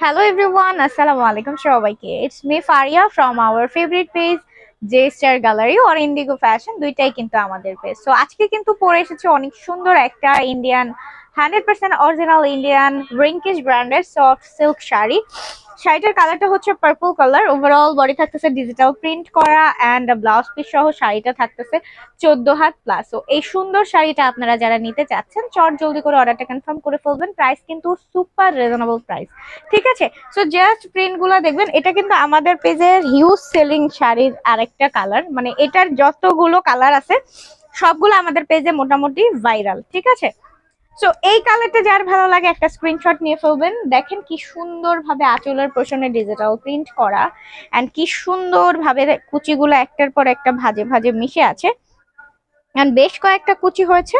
Hello everyone, আসসালামু আলাইকুম সবাইকে। It's me Faria from our favourite page J Star Gallery or Indigo Fashion দুইটাই কিন্তু আমাদের পেজ সো আজকে কিন্তু পরে এসেছে অনেক সুন্দর একটা Indian hundred percent original Indian রিঙ্কিশ ব্র্যান্ডের সফট সিল্ক শাড়ি। শাড়িটার কালারটা হচ্ছে পার্পল কালার ওভারঅল বডি থাকতেছে ডিজিটাল প্রিন্ট করা অ্যান্ড ব্লাউজ পিস সহ শাড়িটা থাকতেছে চোদ্দ হাত প্লাস তো এই সুন্দর শাড়িটা আপনারা যারা নিতে চাচ্ছেন, চট জলদি করে অর্ডারটা কনফার্ম করে ফেলবেন। প্রাইস কিন্তু সুপার রিজনেবল প্রাইস ঠিক আছে? সো জাস্ট প্রিন্টগুলো দেখবেন। এটা কিন্তু আমাদের পেজের হিউজ সেলিং শাড়ির আরেকটা কালার মানে এটার যতগুলো কালার আছে, সবগুলো আমাদের পেজে মোটামুটি ভাইরাল ঠিক আছে? সো এই কালারটা যার ভালো লাগে, একটা স্ক্রিনশট নিয়ে ফেলবেন। দেখেন কি সুন্দরভাবে আঁচলের পোষণে ডিজিটাল প্রিন্ট করা অ্যান্ড কি সুন্দরভাবে কুচিগুলো একটার পর একটা ভাজে ভাজে মিশে আছে। অ্যান্ড বেশ কয়েকটা কুচি হয়েছে,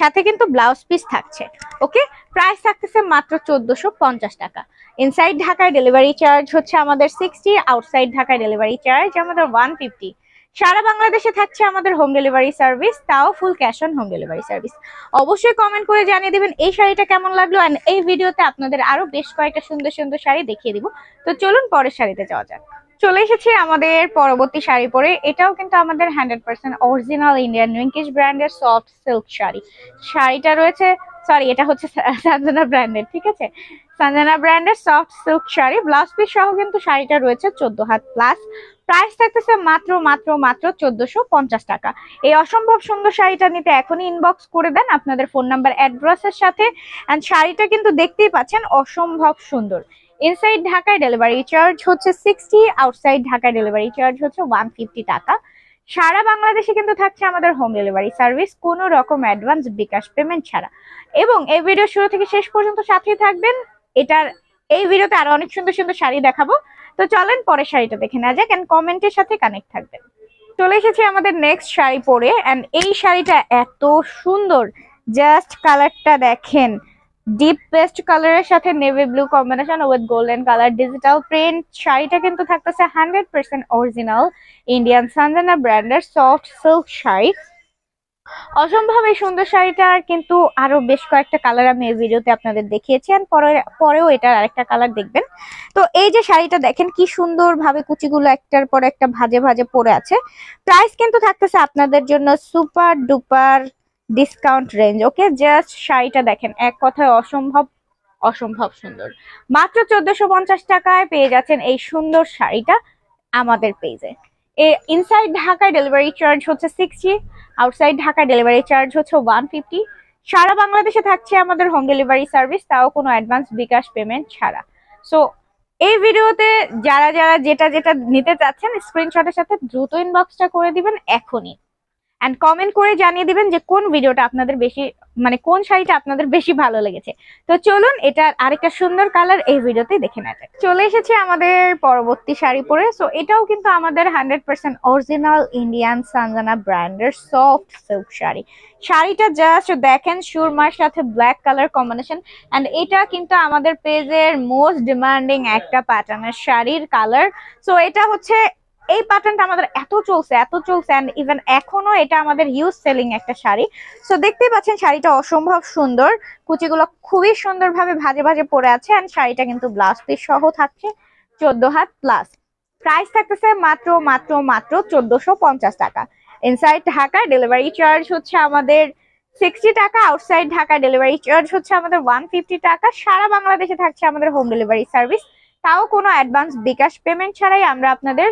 সাথে কিন্তু ব্লাউজ পিস থাকছে। ওকে প্রাইস থাকতেছে মাত্র চোদ্দশো পঞ্চাশ টাকা। ইনসাইড ঢাকায় ডেলিভারি চার্জ হচ্ছে আমাদের সিক্সটি আউটসাইড ঢাকায় ডেলিভারি চার্জ আমাদের ওয়ান ফিফটি সারা বাংলাদেশে থাকছে আমাদের হোম ডেলিভারি সার্ভিস তাও full cash on home delivery service অবশ্যই কমেন্ট করে জানিয়ে দিবেন এই শাড়িটা কেমন লাগল অ্যান্ড এই ভিডিওতে আপনাদের আরও বেশ কয়েকটা সুন্দর সুন্দর শাড়ি দেখিয়ে দিব। তো চলুন পরের শাড়িতে যাওয়া যাক। চলে এসেছি আমাদের পরবর্তী শাড়ি পরে। এটাও কিন্তু আমাদের হান্ড্রেড পার্সেন্ট অরিজিনাল ইন্ডিয়ান উইঙ্কিশ ব্র্যান্ডের সফট সিল্ক শাড়ি। শাড়িটা রয়েছে সরি এটা হচ্ছে সানজানা ব্র্যান্ডের ঠিক আছে? সানজানা ব্র্যান্ডের soft silk sari blouse piece সহ কিন্তু শাড়িটা রয়েছে চোদ্দ হাত প্লাস প্রাইস থাকতেছে মাত্র মাত্র মাত্র চোদ্দশো পঞ্চাশ টাকা। এই অসম্ভব সুন্দর শাড়িটা নিতে এখনই ইনবক্স করে দেন আপনাদের ফোন নাম্বার অ্যাড্রেসের সাথে। অ্যান্ড শাড়িটা কিন্তু দেখতেই পাচ্ছেন অসম্ভব সুন্দর। ইনসাইড ঢাকায় ডেলিভারি চার্জ হচ্ছে সিক্সটি আউটসাইড ঢাকায় ডেলিভারি চার্জ হচ্ছে ওয়ান ফিফটি টাকা। সারা বাংলাদেশে কিন্তু থাকছে আমাদের হোম ডেলিভারি সার্ভিস কোনো রকম অ্যাডভান্স বিকাশ পেমেন্ট ছাড়া। এবং এই ভিডিও শুরু থেকে শেষ পর্যন্ত সাথেই থাকবেন। এটার, এই ভিডিওতে আরও অনেক সুন্দর সুন্দর শাড়ি দেখাবো। তো চলেন পরের শাড়িটা দেখে না যাক এন্ড কমেন্টের সাথে কানেক্ট থাকবেন। চলে এসেছি আমাদের নেক্সট শাড়ি পরে। এন্ড এই শাড়িটা এত সুন্দর। জাস্ট কালারটা দেখেন। ডিপ পেস্ট কালারের সাথে navy blue combination with golden colour digital print শাড়িটা কিন্তু থাকতেছে hundred percent original Indian Sanjana ব্র্যান্ডের সফট সিল্ক শাড়ি। অসম্ভব এই সুন্দর শাড়িটার কিন্তু আরও বেশ কয়েকটা কালার আমি এই ভিডিওতে আপনাদের দেখিয়েছি আর পরে পরেও এটার আরেকটা কালার দেখবেন। তো এই যে শাড়িটা দেখেন কি সুন্দর ভাবে কুচিগুলো একটার পর একটা ভাজে ভাজে পরে আছে। প্রাইস কিন্তু থাকতেছে আপনাদের জন্য super duper discount range okay just শাড়িটা দেখেন, এক কথায় অসম্ভব অসম্ভব সুন্দর। মাত্র চোদ্দশো পঞ্চাশ টাকায় পেয়ে যাচ্ছেন এই সুন্দর শাড়িটা আমাদের পেজে ইনসাইড ঢাকায় ডেলিভারি চার্জ হচ্ছে সিক্সটি আউটসাইড ঢাকায় ডেলিভারি চার্জ হচ্ছে ওয়ান ফিফটি সারা বাংলাদেশে থাকছে আমাদের হোম ডেলিভারি সার্ভিস তাও কোনো অ্যাডভান্স বিকাশ পেমেন্ট ছাড়া। সো এই ভিডিওতে যারা যারা যেটা যেটা নিতে চাচ্ছেন স্ক্রিনশটের সাথে দ্রুত ইনবক্সটা করে দিবেন এখনই। অ্যান্ড কমেন্ট করে জানিয়ে দিবেন যে কোন ভিডিওটা আপনাদের বেশি মানে কোন শাড়িটা আপনাদের বেশি ভালো লেগেছে। তো চলুন, এটার আরেকটা সুন্দর কালার এই ভিডিওতে দেখে নেওয়া চলে এসেছে আমাদের পরবর্তী শাড়ি পরে। সো এটাও কিন্তু আমাদের hundred percent original Indian Sanjana ব্র্যান্ডের সফট সিল্ক শাড়ি। শাড়িটা জাস্ট দেখেন, সুরমার সাথে ব্ল্যাক কালার কম্বিনেশন অ্যান্ড এটা কিন্তু আমাদের পেজের মোস্ট ডিমান্ডিং একটা প্যাটার্নের শাড়ির কালার সো এটা হচ্ছে এই প্যাটার্নটা আমাদের এত চলছে এত চলছে অ্যান্ড ইভেন এখনও এটা আমাদের ইউজ সেলিং একটা শাড়ি। সো দেখতেই পাচ্ছেন শাড়িটা অসম্ভব সুন্দর। কুচিগুলো খুবই সুন্দরভাবে ভাজে ভাজে পরে আছে অ্যান্ড শাড়িটা কিন্তু ব্লাউজ পিস সহ থাকছে, চোদ্দ হাত প্লাস প্রাইস থাকতেছে মাত্র মাত্র মাত্র চোদ্দশো টাকা। ইনসাইড ঢাকা ডেলিভারি চার্জ হচ্ছে আমাদের সিক্সটি টাকা আউটসাইড ঢাকা ডেলিভারি চার্জ হচ্ছে আমাদের ওয়ান টাকা। সারা বাংলাদেশে থাকছে আমাদের হোম ডেলিভারি সার্ভিস তাও কোনো অ্যাডভান্স বিকাশ পেমেন্ট ছাড়াই আমরা আপনাদের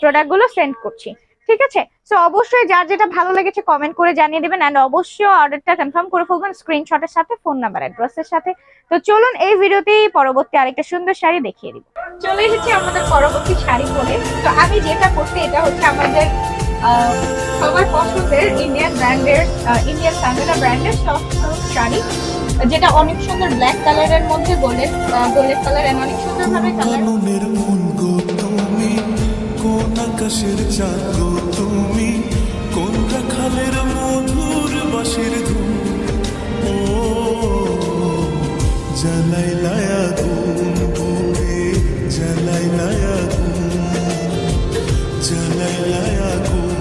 প্রোডাক্টগুলো সেন্ড করছি। ঠিক আছে? সো অবশ্যই যার যেটা ভালো লেগেছে কমেন্ট করে জানিয়ে দেবেন অ্যান্ড অবশ্যই অর্ডারটা কনফার্ম করে ফেলবেন স্ক্রিনশটের সাথে ফোন নাম্বার অ্যাড্রেসের সাথে। তো চলুন এই ভিডিওতেই পরবর্তী আরেকটা সুন্দর শাড়ি দেখিয়ে দিব চলে এসেছি আমাদের পরবর্তী শাড়ি পরে তো আমি যেটা করছি, এটা হচ্ছে আমাদের সবার পছন্দের ইন্ডিয়ান ব্র্যান্ডের ইন্ডিয়ান সানজানা ব্র্যান্ডের সফট শাড়ি, যেটা অনেক সুন্দর ব্ল্যাক কালারের মধ্যে গোল্ডেন গোল্ডেন কালার এন্ড অনেক সুন্দর ভাবে কালার আকাশের চাকু তুমি, কোনটা খালের মধুর বাসের ধুম ও, জ্বালাই লায়া ধুম ভুলে লায়া ধুম জ্বালাই লায়া ঘুম